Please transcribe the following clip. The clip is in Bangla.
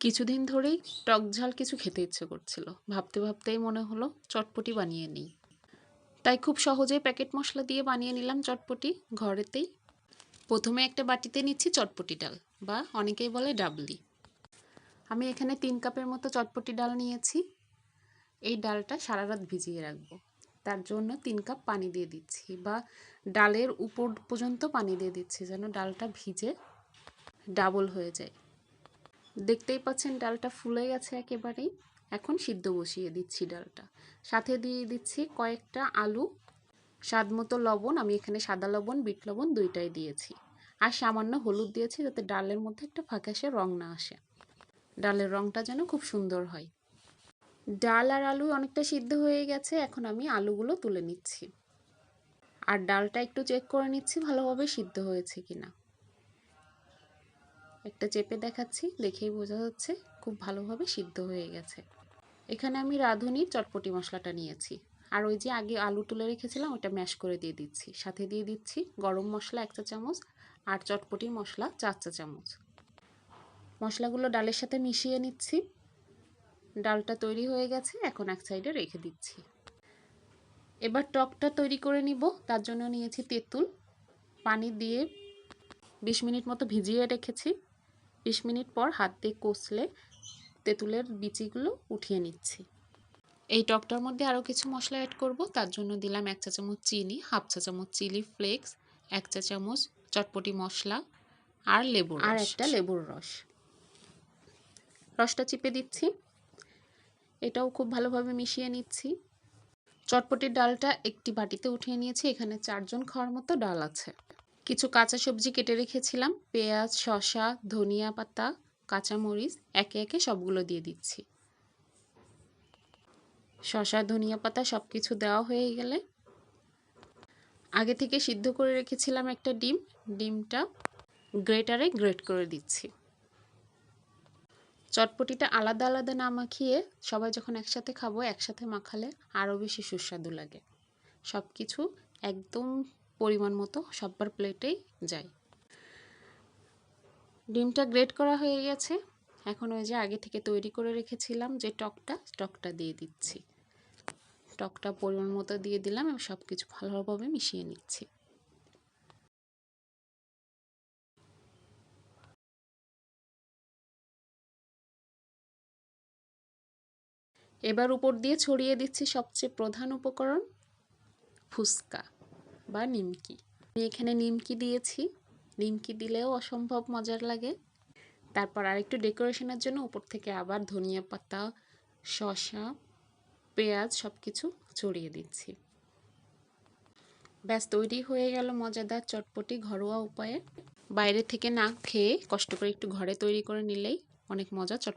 কিছুদিন ধরেই টক ঝাল কিছু খেতে ইচ্ছে করছিল। ভাবতে ভাবতেই মনে হলো, চটপটি বানিয়ে নিই। তাই খুব সহজেই প্যাকেট মশলা দিয়ে বানিয়ে নিলাম চটপটি ঘরেতেই। প্রথমে একটা বাটিতে নিচ্ছি চটপটি ডাল, বা অনেকেই বলে ডাবলি। আমি এখানে তিন কাপের মতো চটপটি ডাল নিয়েছি। এই ডালটা সারা রাত ভিজিয়ে রাখব। তার জন্য তিন কাপ পানি দিয়ে দিচ্ছি, বা ডালের উপর পর্যন্ত পানি দিয়ে দিচ্ছি যেন ডালটা ভিজে ডাবল হয়ে যায়। দেখতেই পাচ্ছেন ডালটা ফুলে গেছে একেবারেই। এখন সিদ্ধ বসিয়ে দিচ্ছি ডালটা। সাথে দিয়ে দিচ্ছি কয়েকটা আলু। স্বাদ মতো লবণ, আমি এখানে সাদা লবণ, বিট লবণ দুইটাই দিয়েছি। আর সামান্য হলুদ দিয়েছি যাতে ডালের মধ্যে একটা ফাঁকাশে রং না আসে। ডালের রংটা যেন খুব সুন্দর হয়। ডাল আর আলু অনেকটা সিদ্ধ হয়ে গেছে, এখন আমি আলুগুলো তুলে নিচ্ছি। আর ডালটা একটু চেক করে নিচ্ছি ভালোভাবে সিদ্ধ হয়েছে কিনা। একটা চেপে দেখাচ্ছি, দেখেই বোঝা যাচ্ছে খুব ভালোভাবে সিদ্ধ হয়ে গেছে। এখানে আমি রাঁধুনির চটপটি মশলাটা নিয়েছি। আর ওই যে আগে আলু তুলে রেখেছিলাম ওটা ম্যাশ করে দিয়ে দিচ্ছি। সাথে দিয়ে দিচ্ছি গরম মশলা এক চা চামচ আর চটপটি মশলা চার চা চামচ। মশলাগুলো ডালের সাথে মিশিয়ে নিচ্ছি। ডালটা তৈরি হয়ে গেছে, এখন এক সাইডে রেখে দিচ্ছি। এবার টকটা তৈরি করে নিব, তার জন্য নিয়েছি তেঁতুল। পানি দিয়ে বিশ মিনিট মতো ভিজিয়ে রেখেছি। বিশ মিনিট পর হাত দিয়ে কষলে তেঁতুলের বিচিগুলো উঠিয়ে নিচ্ছি। এই টকটার মধ্যে আরও কিছু মশলা অ্যাড করব। তার জন্য দিলাম এক চা চামচ চিনি হাফ চা চামচ চিলি ফ্লেক্স এক চা চামচ চটপটি মশলা আর লেবুর আর একটা লেবুর রস। রসটা চিপে দিচ্ছি। এটাও খুব ভালোভাবে মিশিয়ে নিচ্ছি। চটপটির ডালটা একটি বাটিতে উঠিয়ে নিয়েছি। এখানে চারজন খাওয়ার মতো ডাল আছে। কিছু কাঁচা সবজি কেটে রেখেছিলাম। পেঁয়াজ, শসা, ধনিয়া পাতা, কাঁচামরিচ, একে একে সবগুলো দিয়ে দিচ্ছি। শসা, ধনিয়া পাতা সব কিছু দেওয়া হয়ে গেলে আগে থেকে সিদ্ধ করে রেখেছিলাম একটা ডিম। ডিমটা গ্রেটারে গ্রেট করে দিচ্ছি। চটপটিটা আলাদা আলাদা না মাখিয়ে সবাই যখন একসাথে খাব, একসাথে মাখালে আরও বেশি সুস্বাদু লাগে। সব কিছু একদম পরিমাণ মতো সব্বার প্লেটেই যায়। ডিমটা গ্রেট করা হয়ে গেছে। এখন ওই যে আগে থেকে তৈরি করে রেখেছিলাম যে টকটা টকটা দিয়ে দিচ্ছি। টকটা পরিমাণ মতো দিয়ে দিলাম এবং সব কিছু ভালোভাবে মিশিয়ে নিচ্ছি। এবার উপর দিয়ে ছড়িয়ে দিচ্ছি সবচেয়ে প্রধান উপকরণ, ফুচকা। বা নিমকি। আমি এখানে নিমকি দিয়েছি। নিমকি দিলেও অসম্ভব মজার লাগে। তারপর আরেকটু ডেকোরেশনের জন্য উপর থেকে আবার ধনিয়া পাতা, শসা, পেঁয়াজ সব কিছু ছড়িয়ে দিচ্ছি। ব্যাস, তৈরি হয়ে গেল মজাদার চটপটি ঘরোয়া উপায়ে। বাইরে থেকে না খেয়ে কষ্ট করে একটু ঘরে তৈরি করে নিলেই অনেক মজা চট